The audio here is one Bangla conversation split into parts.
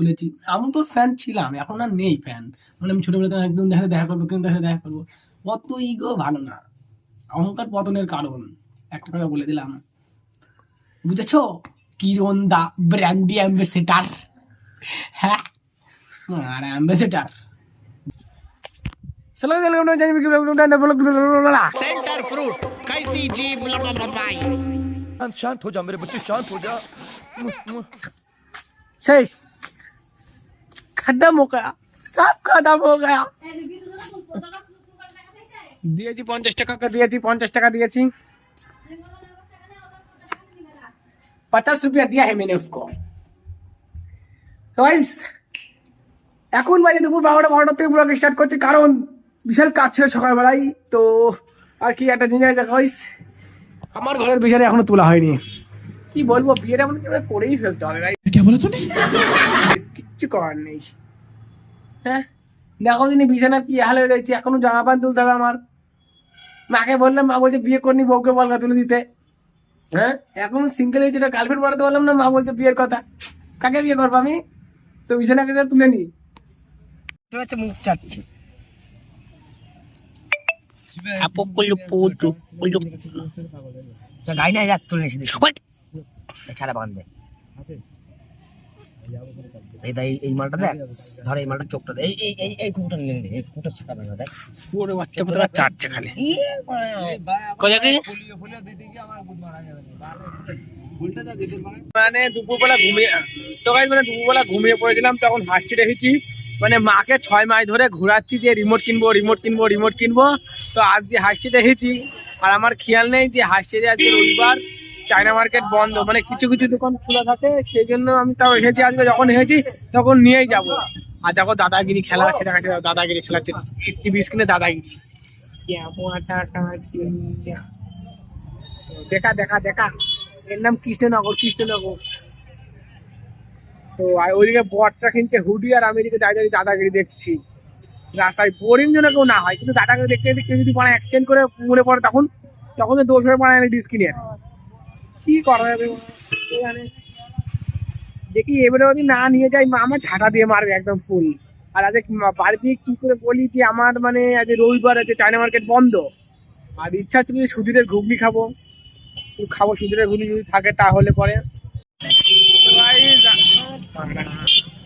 খুলেছি আমি তোর ফ্যান ছিলাম এখন আর নেই ফ্যান মানে আমি ছোটবেলা থেকে একদম দেখা দেখা করবো কিন্তু দেখা দেখা করবো অত ইগো ভালো না অহংকার পতনের কারণ একটা কথা বলে দিলাম বুঝেছো কিরণ দা ব্র্যান্ডি অ্যাম্বাসেডার হ্যাঁ আর অ্যাম্বাসেডার सेंटर फ्रूट कैसी जीभ लपलपाई शांत शांत हो जा मेरे बच्चे शांत हो जा সেই খতম হো গয়া সব খতম হো গয়া দিয়েছি পঞ্চাশ টাকা দিয়েছি পঞ্চাশ টাকা দিয়েছি পচাশ রুপিয়া দিয়া হ্যাঁ মেনে উসকো এখন বাজে দুপুর বারোটা বারোটা থেকে ব্লগ স্টার্ট করছি কারণ বিশাল কাজ ছিল সকালবেলায় তো আর কি একটা জিনিস দেখা হইস আমার ঘরের বিছানা এখনও তোলা হয়নি কি বলব বিয়েটা মনে করেই ফেলতে হবে ভাই কে বলে তুমি কিচ্ছু করার নেই। হ্যাঁ? দেখো দিনে বিছানা কি হাল হয়ে রয়েছে এখনও জামা প্যান্ট তুলতে হবে আমার। মাকে বললাম মা বলছে বিয়ে করনি বউকে বলকা তুলে দিতে। হ্যাঁ? এখন সিঙ্গেল হয়েছে গার্লফ্রেন্ড বাড়াতে বললাম না মা বলছে বিয়ের কথা। কাকে বিয়ে করব আমি? তো বিছানাকে যা তুলে নি। হচ্ছে মুখ চাচ্ছে আপু পুলু পুলু পুলু গাড়ি নাই রাখ তুলে এসে ছাড়া বাগান দে। এই মালটা দেখ ধর এই মালটা চোখটা দেখ এই এই এই এই কুকুরটা নিয়ে নে এই কুকুরটা দেখ। পুরো বাচ্চা পুরো চারটে খালি। ইয়ে, কোথা কি মানে দুপুরবেলা ঘুমিয়ে তো guys মানে দুপুরবেলা ঘুমিয়ে পড়েছিলাম তখন হাসছি রেখেছি মানে মাকে ছয় মাস ধরে ঘোরাচ্ছি যে রিমোট কিনবো রিমোট কিনবো রিমোট কিনবো। তো আজ যে হাসছি দেখেছি আর আমার খেয়াল নেই যে হাসছি যে আজকে রবিবার চায়না মার্কেট বন্ধ মানে কিছু কিছু দোকান খোলা থাকে সেই জন্য আমি তাও এসেছি আজকে, যখন এসেছি তখন নিয়েই যাব। আর দেখো দাদাগিরি খেলা হচ্ছে দেখা যাচ্ছে দাদাগিরি খেলা হচ্ছে টিভি স্ক্রিনে দাদাগিরি। দেখা দেখা দেখা। এর নাম কৃষ্ণনগর কৃষ্ণনগর। তো, আর ওইদিকে বটটা কিনছে হুডি আর আমি এদিকে দাঁড়িয়ে দাদাগিরি দেখছি। রাস্তায় বোরিং যেন কেউ না হয়, কিন্তু দাদাগিরি দেখতে দেখতে যদি মানে অ্যাক্সিডেন্ট করে মনে পড়ে, তখন তখন তো দোষ হয়ে পড়ে ডিসকিনের কি করা যাবে কে দেখি এবারে যদি না নিয়ে যাই আমার ঝাঁটা দিয়ে মারবে একদম ফুল আর আজকে মা- বাড়িতে কি করে বলি যে আমার মানে আজ রবিবার আছে, চায়না মার্কেট বন্ধ। আর ইচ্ছা ছিল যে সুধীরের ঘুগনি খাব। খাব সুধীরের ঘুগনি যদি থাকে তাহলে পরে।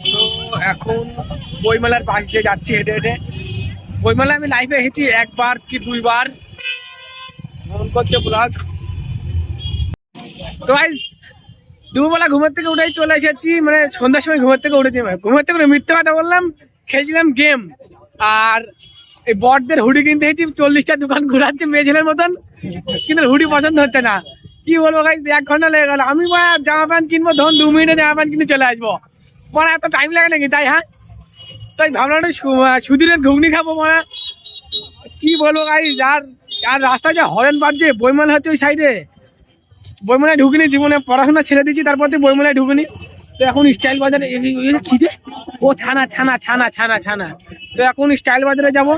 তো এখন বইমেলার পাশ দিয়ে যাচ্ছি হেঁটে হেঁটে। বইমেলায় আমি লাইফে এসেছি একবার কি দুইবার। মন করছে ব্লগ। তো গাইজ দুপুরবেলা ঘুমের থেকে উঠেই চলে এসেছি মানে সন্ধ্যার সময় ঘুমের থেকে উঠেছি। ঘুমের থেকে মিথ্যে কথা বললাম, খেলছিলাম গেম আর এই বটদের হুডি কিনতে এসেছি, চল্লিশটা দোকান ঘুরাচ্ছে মেয়ে ছেলের মতন। কিন্তু হুডি পছন্দ হচ্ছে না। কি বলব গাইজ এক ঘণ্টা লেগে গেল। আমি জামা প্যান্ট কিনবো, ধরুন দু মিনিটে জামা প্যান্ট কিনে চলে আসব। মানে এত টাইম লাগে নাকি? তাই হ্যাঁ? তাই ভাবলাম, একটু সু- সুধীরের ঘুগনি খাব মানে কি বলব গাইজ যার আর রাস্তায় যে হরেন বাজছে, বইমেলা হচ্ছে ওই সাইডে বইমেলায় ঢুকিনি, জীবনে পড়াশোনা ছেড়ে দিয়েছি, তারপর থেকে বইমেলায় ঢুকিনি। তো এখন স্টাইল বাজারে রে? ও ছানা ছানা ছানা ছানা ছানা। তো এখন স্টাইল বাজারে যাব।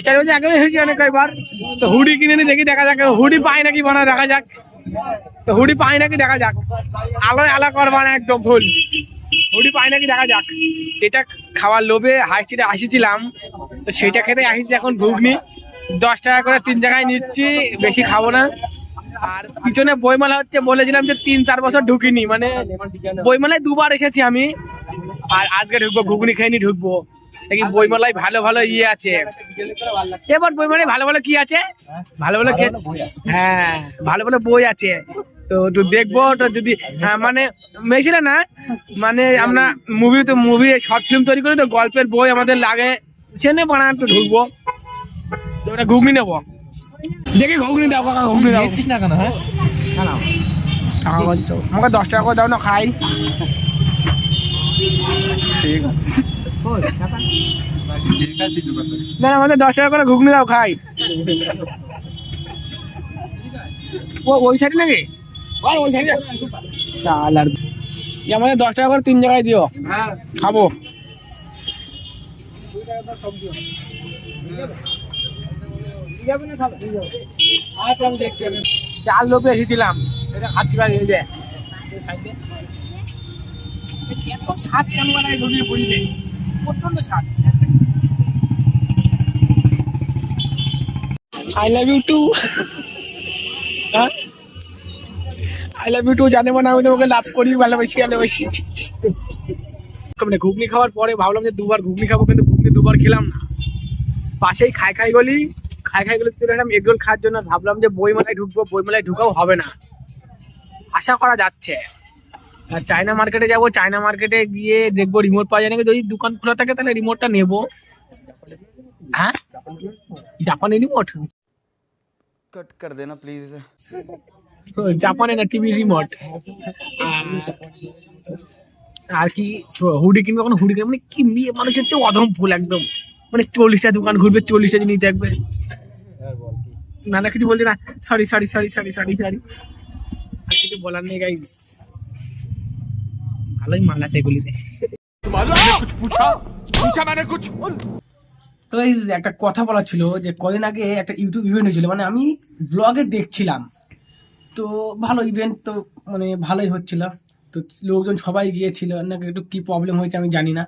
স্টাইল বাজারে আগে এসেছি অনেক কয়েকবার তো হুডি কিনে নি দেখি, দেখা যাক। হুডি পাই নাকি বানা, দেখা যাক। তো হুডি পাই নাকি, দেখা যাক। আলোয় আলা কর বানা, একদম ফুল। হুডি পাই নাকি, দেখা যাক। এটা খাওয়ার লোভে হাই স্ট্রিটে আসিছিলাম। তো সেইটা খেতে আসিছি এখন ঘুগনি। দশ টাকা করে তিন জায়গায় নিচ্ছি, বেশি খাব না। আর পিছনে বইমেলা হচ্ছে, বলেছিলাম যে তিন চার বছর ঢুকিনি মানে বইমেলায় দুবার এসেছি আমি। আর আজকে ঢুকবো, ঘুগনি খেয়ে ঢুকবো। দেখি বইমেলায় ভালো ভালো ইয়ে আছে। এবার বইমেলায় ভালো ভালো কি আছে? ভালো ভালো হ্যাঁ ভালো ভালো বই আছে। তো একটু দেখব তো যদি হ্যাঁ মানে মেশিনে না মানে আমরা মুভি তো মুভি শর্ট ফিল্ম তৈরি করি, তো গল্পের বই আমাদের লাগে। সেনে বানা একটু ঢুকবো। ওটা ঘুগনি নেব। দেখি ঘুগনি দাও কাকা ঘুগনি দাও। না কেন হ্যাঁ? টাকা বলছো আমাকে দশ টাকা করে দাও না খাই। ঠিক আছে। না না, আমাদের দশ টাকা করে ঘুগনি দাও খাই। ও ওই সাইডে নাকি? আর ওই সাইডে চাল আর আমাদের দশ টাকা করে তিন জায়গায় দিও। খাব। চাল লোপে এসেছিলাম এটা এত স্বাদ কেন বানায় পরিবে প্রচণ্ড স্বাদ I love you too I love you too জানে মানে আমি তোমাকে লাভ করি ভালোবাসি ভালোবাসি। মানে ঘুগনি খাওয়ার পরে ভাবলাম যে দুবার ঘুগনি খাব কিন্তু ঘুগনি দুবার খেলাম না। পাশেই খাই খাই গলি খাই খাই গলি চলে এলাম এগরোল খাওয়ার জন্য ভাবলাম যে বইমেলায় ঢুকবো বইমেলায় ঢুকাও হবে না আশা করা যাচ্ছে আর চায়না মার্কেটে যাব চায়না মার্কেটে গিয়ে দেখবো রিমোট পাওয়া যায় নাকি যদি দোকান খোলা থাকে তাহলে রিমোটটা নেবো হ্যাঁ জাপানি রিমোট कट कर देना प्लीज इसे জাপানে না টিভি রিমোট আর কি হুডি কিনবে কোনো হুডি কিনবে মানে কি মেয়ে মানুষের তো অধম ফুল একদম মানে চল্লিশটা দোকান ঘুরবে চল্লিশটা জিনিস দেখবে নানা কিছু বললি না। Sorry sorry sorry sorry sorry sorry আর কিছু বলার নেই গাইজ ভালোই মাল আছে এগুলিতে। তো একটা কথা বলা ছিল যে কদিন আগে একটা ইউটিউব ইভেন্ট হয়েছিল। মানে আমি ব্লগে দেখছিলাম। তো ভালো ইভেন্ট তো মানে ভালোই হচ্ছিল। তো লোকজন সবাই গিয়েছিল। নাকি একটু কী প্রবলেম হয়েছে আমি জানি না।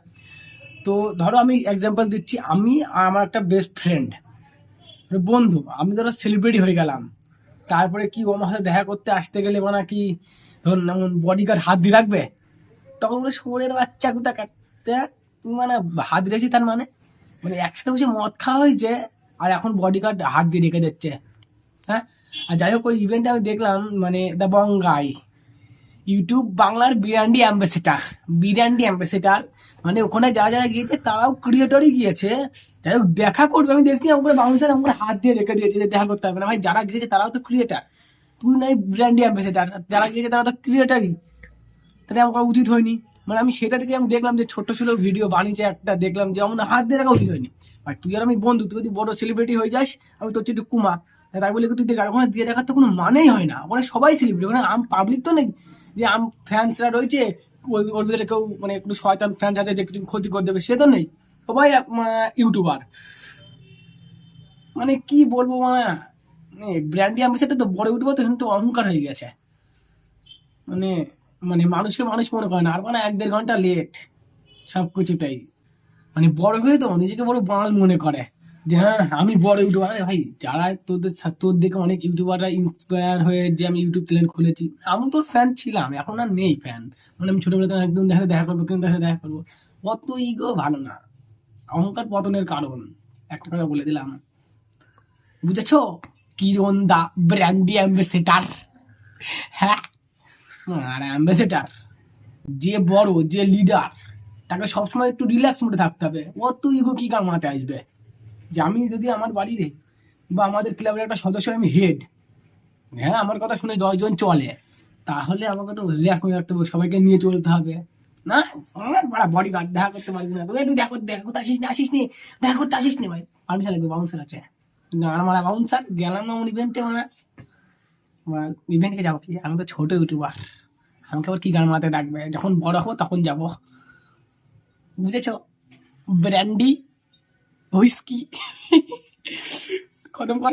তো ধরো আমি এক্সাম্পল দিচ্ছি। আমি আমার একটা বেস্ট ফ্রেন্ড বন্ধু, আমি ধরো সেলিব্রিটি হয়ে গেলাম। তারপরে কি ও আমার সাথে দেখা করতে আসতে গেলে মানে কি ধরুন এমন বডিগার্ড হাত দিয়ে রাখবে? তখন বলে শোরের বাচ্চা কোথা কাটতে তুমি মানে হাত দিয়েছি তার মানে? মানে একসাথে বসে মদ খাওয়া হয়েছে, আর এখন বডিগার্ড হাত দিয়ে রেখে দিচ্ছে। হ্যাঁ? আর যাই হোক, ওই ইভেন্টে আমি দেখলাম মানে দ্য বঙ্গাই ইউটিউব বাংলার বিরান্ডি অ্যাম্বাসেডার বিরান্ডি অ্যাম্বাসেডার মানে ওখানে যারা যারা গিয়েছে, তারাও ক্রিয়েটরই গিয়েছে। যাই হোক, দেখা করবে। আমি দেখছি আমার বাউন্সার আমার হাত দিয়ে রেখে দিয়েছে যে দেখা করতে হবে না। ভাই, যারা গিয়েছে, তারাও তো ক্রিয়েটার তুই নাই ব্র্যান্ডি অ্যাম্বাসেডার যারা গিয়েছে, তারা তো ক্রিয়েটারই তাহলে আমার উচিত হয়নি। মানে আমি সেটা থেকে আমি দেখলাম যে ছোট ছিল ভিডিও বানিয়েছে একটা দেখলাম যে আমার হাত দিয়ে রাখা উচিত হয়নি। আর তুই আর আমি বন্ধু, তুই যদি বড় সেলিব্রিটি হয়ে যাস, আমি তোর চেয়ে কুমা তাই বলে তুই দেখ ওখানে দিয়ে দেখার তো কোনো মানেই হয় না। ওখানে সবাই সেলিব্রিটি ওখানে আম পাবলিক তো নেই। যে আম ফ্যান্সরা রয়েছে, ওই, ওর ভিতরে কেউ মানে একটু শয়তান ফ্যান্স আছে যে কিছু ক্ষতি করে দেবে, সে তো নেই। সবাই ইউটিউবার। মানে কি বলব মানে ব্র্যান্ডি অ্যাম্বাসেডার তো বড় ইউটিউবার তো কিন্তু অহংকার হয়ে গেছে। মানে মানে মানুষকে মানুষ মনে করে না, আর মানে এক দেড় ঘণ্টা লেট সব কিছুতেই মানে বড় হয়ে তো নিজেকে বড় বাঙাল মনে করে। যে হ্যাঁ আমি বড় ইউটিউবার। আরে ভাই, যারা তোদের তোর দেখে অনেক ইউটিউবাররা ইন্সপায়ার হয়ে যে আমি ইউটিউব চ্যানেল খুলেছি। আমি তোর ফ্যান ছিলাম, এখন আর নেই ফ্যান মানে আমি ছোটবেলা থেকে একদম দেখা দেখা করব কিন্তু দেখা দেখা করব। অত ইগো ভালো না। অহংকার পতনের কারণ, একটা কথা বলে দিলাম। বুঝেছ? কিরণ দা ব্র্যান্ডি অ্যাম্বাসেডার হ্যাঁ? আর অ্যাম্বাসেডার যে বড়, যে লিডার তাকে সবসময় একটু রিল্যাক্স মোডে থাকতে হবে। অত ইগো কি কামাতে আসবে? যে আমি যদি আমার বাড়ির বা আমাদের ক্লাবের একটা সদস্য আমি হেড হ্যাঁ আমার কথা শুনে দশজন চলে, তাহলে আমাকে একটু রিল্যাক্স করে রাখতে হবে সবাইকে নিয়ে চলতে হবে। না, আমার বড় বডি গার্ড দেখা করতে পারবি না। তুই তুই দেখা দেখা করতে আসিস না আসিস নি? দেখা করতে আসিস নি ভাই। পারমিশন লাগবে বাউন্সার আছে। গান মারা বাউন্সার গেলাম না আমার ইভেন্টে মানে। ইভেন্টকে যাব কি? আমি তো ছোট ইউটিউবার আমাকে আবার কি গান মারাতে ডাকবে? যখন বড় হব তখন যাব। বুঝেছ? ব্র্যান্ডি হুইস্কি খতম কর